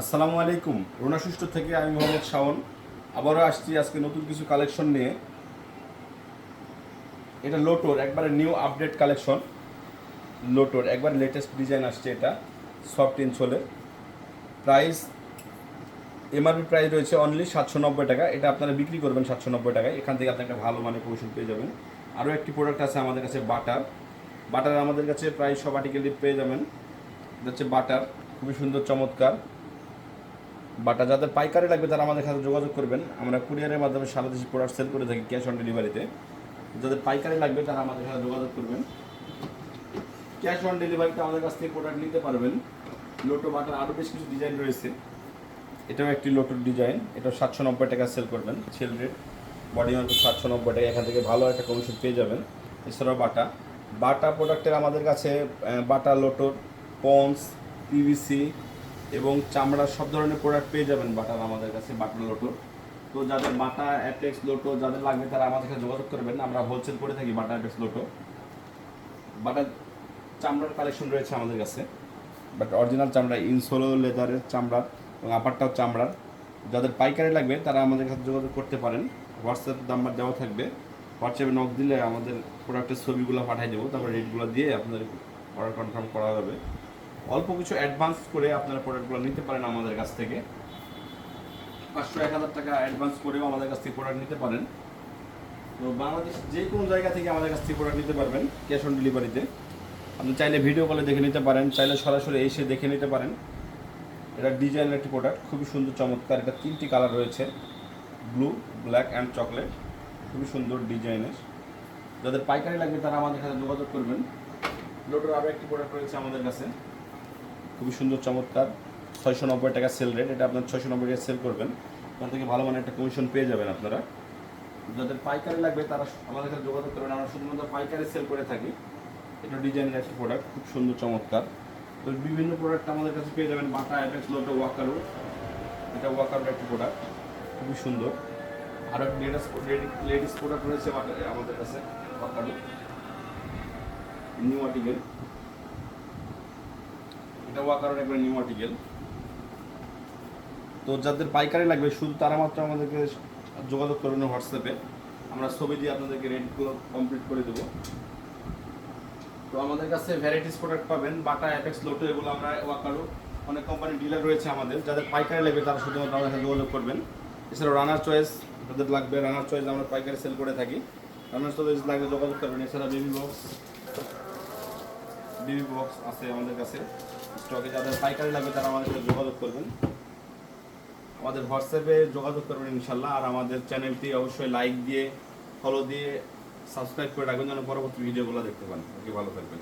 আসসালামু আলাইকুম। রোনা থেকে আমি মোহাম্মদ শাওন। আবারও আসছি আজকে নতুন কিছু কালেকশন নিয়ে। এটা লোটোর, একবারে নিউ আপডেট কালেকশন। লোটোর, একবার লেটেস্ট ডিজাইন আসছে এটা সফট ইনসোলের প্রাইস এমআরপি প্রাইস রয়েছে অনলি সাতশো নব্বই টাকা। এটা আপনারা বিক্রি করবেন সাতশো নব্বই টাকায়। এখান থেকে আপনি একটা ভালো মানের কমিশন পেয়ে যাবেন। আরও একটি প্রোডাক্ট আছে আমাদের কাছে বাটার বাটার আমাদের কাছে প্রায় সব আর্টিকেলই পেয়ে যাবেন। এটা হচ্ছে বাটার খুবই সুন্দর, চমৎকার। বাটা যাদের পাইকারি লাগবে তারা আমাদের সাথে যোগাযোগ করবেন। আমরা কুরিয়ারের মাধ্যমে সারা দেশে প্রোডাক্ট সেল করে থাকি ক্যাশ অন ডেলিভারিতে যাদের পাইকারি লাগবে তারা আমাদের সাথে যোগাযোগ করবেন। ক্যাশ অন ডেলিভারিতে আমাদের কাছ থেকে প্রোডাক্ট নিতে পারবেন। লোটো বাটার আরও বেশ কিছু ডিজাইন রয়েছে। এটাও একটি লোটোর ডিজাইন এটা সাতশো নব্বই টাকা সেল করবেন। সেল রেট বডি মার্ক সাতশো নব্বই টাকা। এখান থেকে ভালো একটা কমিশন পেয়ে যাবেন। এছাড়াও বাটা। বাটা প্রোডাক্টের আমাদের কাছে বাটা লোটোর পন্স পিভিসি এবং চামড়ার সব ধরনের প্রোডাক্ট পেয়ে যাবেন বাটার আমাদের কাছে বাটা লোটোর তো যাদের বাটা অ্যাটেক্স লোটো যাদের লাগবে তারা আমাদের কাছে যোগাযোগ করবেন। আমরা হোলসেল করে থাকি বাটা অ্যাটেক্স লোটো। বাটার চামড়ার কালেকশন রয়েছে আমাদের কাছে। বাট অরিজিনাল চামড়া ইনসোলো লেদারের চামড়ার এবং আপারটাও চামড়ার। যাদের পাইকারি লাগবে তারা আমাদের কাছে যোগাযোগ করতে পারেন। হোয়াটসঅ্যাপ নাম্বার দেওয়া থাকবে। হোয়াটসঅ্যাপে নক দিলে আমাদের প্রোডাক্টের ছবিগুলো পাঠিয়ে দেবো। তারপর রেটগুলো দিয়ে আপনাদের অর্ডার কনফার্ম করা যাবে অল্প কিছু অ্যাডভান্স করে আপনারা প্রোডাক্টগুলো নিতে পারেন আমাদের কাছ থেকে। পাঁচশো এক হাজার টাকা অ্যাডভান্স করেও আমাদের কাছ থেকে প্রোডাক্ট নিতে পারেন। তো বাংলাদেশ যে কোনো জায়গা থেকে আমাদের কাছ থেকে প্রোডাক্ট নিতে পারবেন ক্যাশ অন ডেলিভারিতে আপনি চাইলে ভিডিও কলে দেখে নিতে পারেন, চাইলে সরাসরি এসে দেখে নিতে পারেন। এটা ডিজাইনের একটি প্রোডাক্ট খুবই সুন্দর, চমৎকার। এটা তিনটি কালার রয়েছে ব্লু ব্ল্যাক অ্যান্ড চকলেট খুবই সুন্দর ডিজাইনের যাদের পাইকারি লাগবে তারা আমাদের সাথে যোগাযোগ করবেন। লোটোর আরও একটি প্রোডাক্ট রয়েছে আমাদের কাছে। খুবই সুন্দর, চমৎকার। ছয়শো নব্বই টাকা সেল রেট এটা আপনার ছয়শো নব্বই টাকা সেল করবেন। ওখান থেকে ভালো মানের একটা কমিশন পেয়ে যাবেন আপনারা। যাদের পাইকারি লাগবে, তারা আমাদের সাথে যোগাযোগ করবেন। আমরা শুধুমাত্র পাইকারি সেল করে থাকি। এটা ডিজাইনের একটা প্রোডাক্ট খুব সুন্দর, চমৎকার। তো বিভিন্ন প্রোডাক্ট আমাদের কাছে পেয়ে যাবেন। Bata Apex Lotto Walkaroo. এটা ওয়াকারোর একটা প্রোডাক্ট খুবই সুন্দর। আরও একটা লেডিস লেডিস প্রোডাক্ট রয়েছে আমাদের কাছে, ওয়াকারো। নিউ আর্টিকেল এটা ওয়াকারোর নিউ আর্টিকেল। তো যাদের পাইকারি লাগবে, শুধু তারা মাত্র আমাদেরকে যোগাযোগ করবেন হোয়াটসঅ্যাপে। আমরা ছবি দিয়ে আপনাদেরকে রেটগুলো কমপ্লিট করে দেবো। তো আমাদের কাছে ভ্যারাইটিস প্রোডাক্ট পাবেন, বাটা অ্যাপেক্স লোটো এগুলো আমরা ওয়াকারো অনেক কোম্পানি ডিলার রয়েছে আমাদের, যাদের পাইকারি লাগবে, তারা শুধুমাত্র আমাদের সাথে যোগাযোগ করবেন। এছাড়াও রানার চয়েস যাদের লাগবে রানার চয়েস আমরা পাইকারি সেল করে থাকি। রানার চয়েস লাগলে যোগাযোগ করবেন, এছাড়া বেবি বক্স বেবি বক্স আছে আমাদের কাছে। স্টকে যাদের পাইকারি লাগবে তারা আমাদের সাথে যোগাযোগ করবেন। আমাদের হোয়াটসঅ্যাপে যোগাযোগ করবেন ইনশাল্লাহ আর আমাদের চ্যানেলটি অবশ্যই লাইক দিয়ে ফলো দিয়ে সাবস্ক্রাইব করে রাখবেন যেন পরবর্তী ভিডিওগুলো দেখতে পান। ভালো থাকবেন।